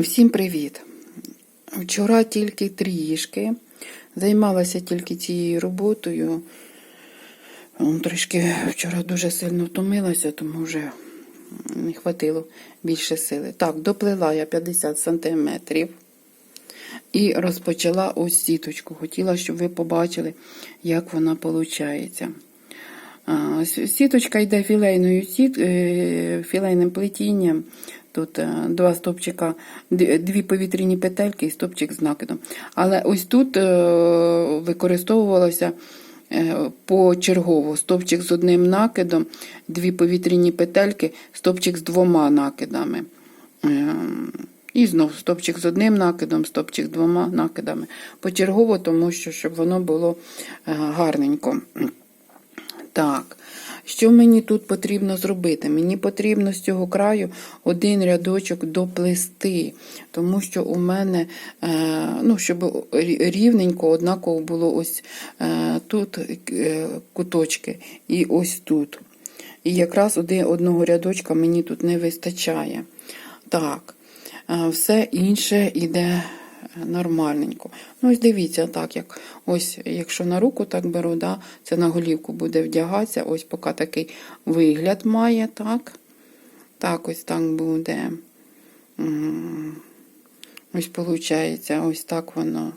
Всім привіт! Вчора тільки трішки. Займалася тільки цією роботою. Трішки вчора дуже сильно втомилася, тому вже не хватило більше сили. Так, доплила я 50 сантиметрів і розпочала ось сіточку. Хотіла, щоб ви побачили, як вона виходить. Сіточка йде філейною е, філейним плетінням. Тут е, два стопчика, дві повітряні петельки і стопчик з накидом. Але ось тут е, використовувалося е, почергово стопчик з одним накидом, дві повітряні петельки, стопчик з двома накидами. І знов стопчик з одним накидом, стопчик з двома накидами. Почергово, тому що щоб воно було гарненько. Так, що мені тут потрібно зробити? Мені потрібно з цього краю один рядочок доплести, тому що у мене, е, ну, щоб рівненько, однаково було ось е, тут е, куточки і ось тут. І якраз один, одного рядочка мені тут не вистачає. Так, все інше йде нормальненько. Ну, ось дивіться, так, як ось, якщо на руку так беру, да, це на голівку буде вдягатися, ось поки такий вигляд має, так. Так, ось так буде. Ось виходить, ось так воно,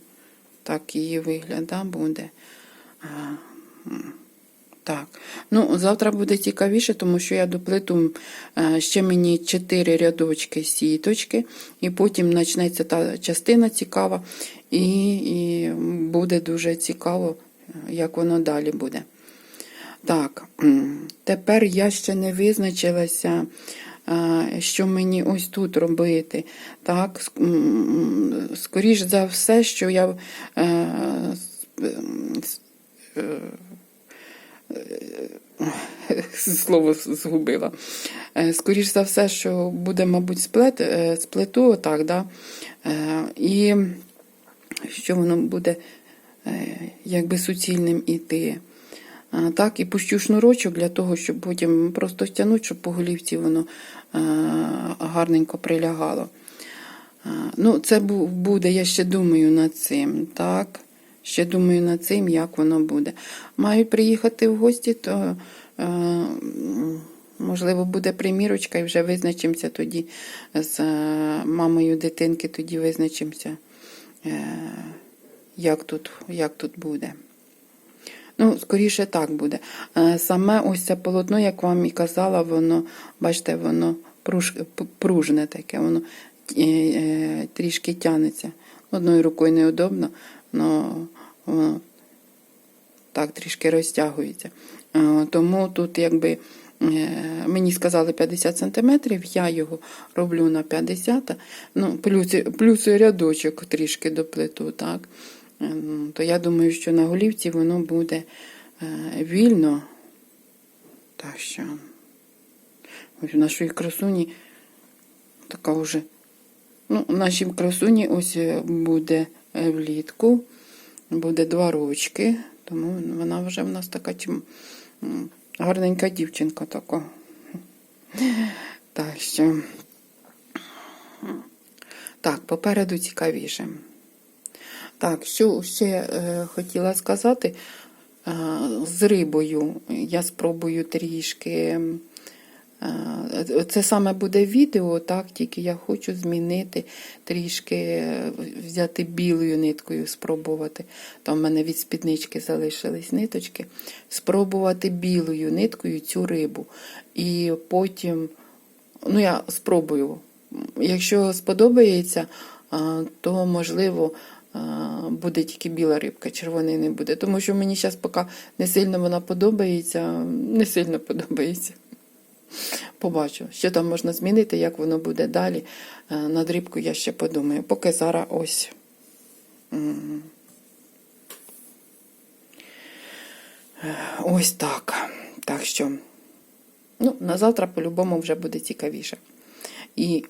так її вигляд да, буде. Так, ну завтра буде цікавіше, тому що я доплету е, ще мені 4 рядочки сіточки, і потім почнеться та частина цікава, і, і буде дуже цікаво, е, як воно далі буде. Так, тепер я ще не визначилася, е, що мені ось тут робити. Так, скоріш за все, що я. Е, с- е, слово згубила. Е, Скоріш за все, що буде, мабуть, сплет, е, сплету, отак, да? Е, і що воно буде е, якби суцільним іти. Так, і пущу шнурочок для того, щоб потім просто стягнути, щоб по голівці воно е, гарненько прилягало. Ну, це буде, я ще думаю над цим, так. Ще думаю над цим, як воно буде. Маю приїхати в гості, то е, можливо буде примірочка і вже визначимося тоді з е, мамою дитинки, тоді визначимося, е, як тут, як тут буде. Ну, скоріше так буде. Е, Саме ось це полотно, як вам і казала, воно, бачите, воно пруж, пружне таке, воно е, трішки тянеться. Одною рукою неудобно, воно так трішки розтягується. Е, Тому тут, якби е, мені сказали 50 см, я його роблю на 50, ну, плюс, плюс рядочок трішки доплету, так. Е, ну, То я думаю, що на голівці воно буде вільно. Так що ось в нашій красуні така вже. Ну, нашій красуні ось буде влітку, буде два рочки, тому вона вже в нас така гарненька дівчинка така. Так що. Так, попереду цікавіше. Так, що ще е, хотіла сказати, е, з рибою я спробую трішки. Е, Це саме буде відео, так, тільки я хочу змінити трішки, е, взяти білою ниткою, спробувати. Там в мене від спіднички залишились ниточки. Спробувати білою ниткою цю рибу. І потім, ну я спробую. Якщо сподобається, то можливо. Буде тільки біла рибка, червоний не буде. Тому що мені зараз поки не сильно вона подобається, не сильно подобається. Побачу, що там можна змінити, як воно буде далі. Е, Над рибкою я ще подумаю. Поки зараз ось. Е, Ось так. Так що, ну, на завтра по-любому вже буде цікавіше. І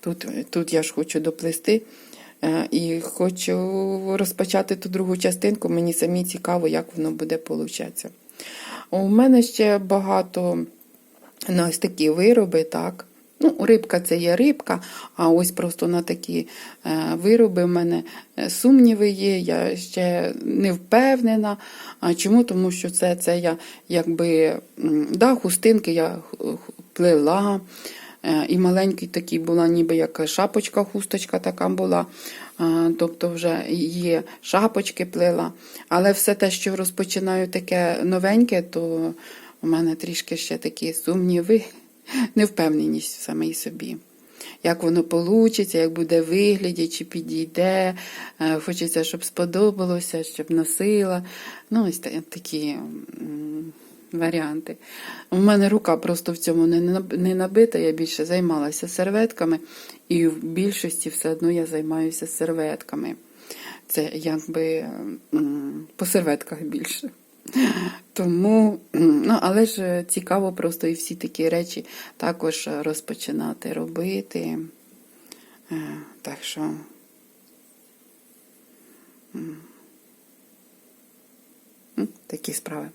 тут, тут я ж хочу доплести. е, І хочу розпочати ту другу частинку. Мені самі цікаво, як воно буде получатися. У мене ще багато на ось такі вироби, так. Ну, рибка це є рибка, а ось просто на такі е, вироби в мене е, сумніви є. Я ще не впевнена. А чому? Тому що це, це я якби да, хустинки я плела. Е, І маленькі такі була, ніби як шапочка, хусточка така була. Тобто вже є шапочки плела. Але все те, що розпочинаю таке новеньке, то у мене трішки ще такі сумніви, невпевненість в самій собі. Як воно получиться, як буде вигляді, чи підійде. Е, Хочеться, щоб сподобалося, щоб носила. Ну, ось такі варіанти. У мене рука просто в цьому не набита, я більше займалася серветками, і в більшості все одно я займаюся серветками. Це якби по серветках більше. Тому, ну, але ж цікаво просто і всі такі речі також розпочинати робити. Е, Так що. Такі справи.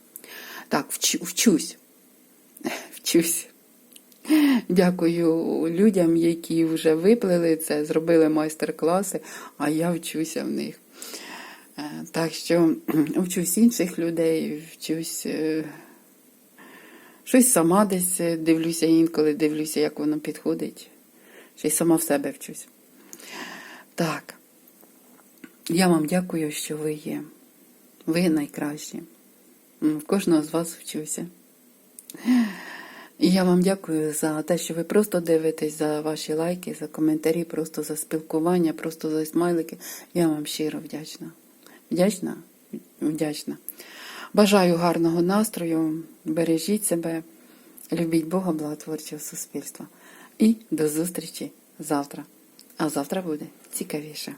Так, вчу, вчусь. Вчусь. Дякую людям, які вже виплили це, зробили майстер-класи, а я вчуся в них. Е, Так що вчусь інших людей, вчусь е, щось сама десь дивлюся інколи, дивлюся, як воно підходить. Ще й сама в себе вчусь. Так. Я вам дякую, що ви є. Ви найкращі. В кожного з вас вчуся. І я вам дякую за те, що ви просто дивитесь, за ваші лайки, за коментарі, просто за спілкування, просто за смайлики. Я вам щиро вдячна. Вдячна? Вдячна. Бажаю гарного настрою, бережіть себе, любіть Бога, благотворчого суспільства. І до зустрічі завтра. А завтра буде цікавіше.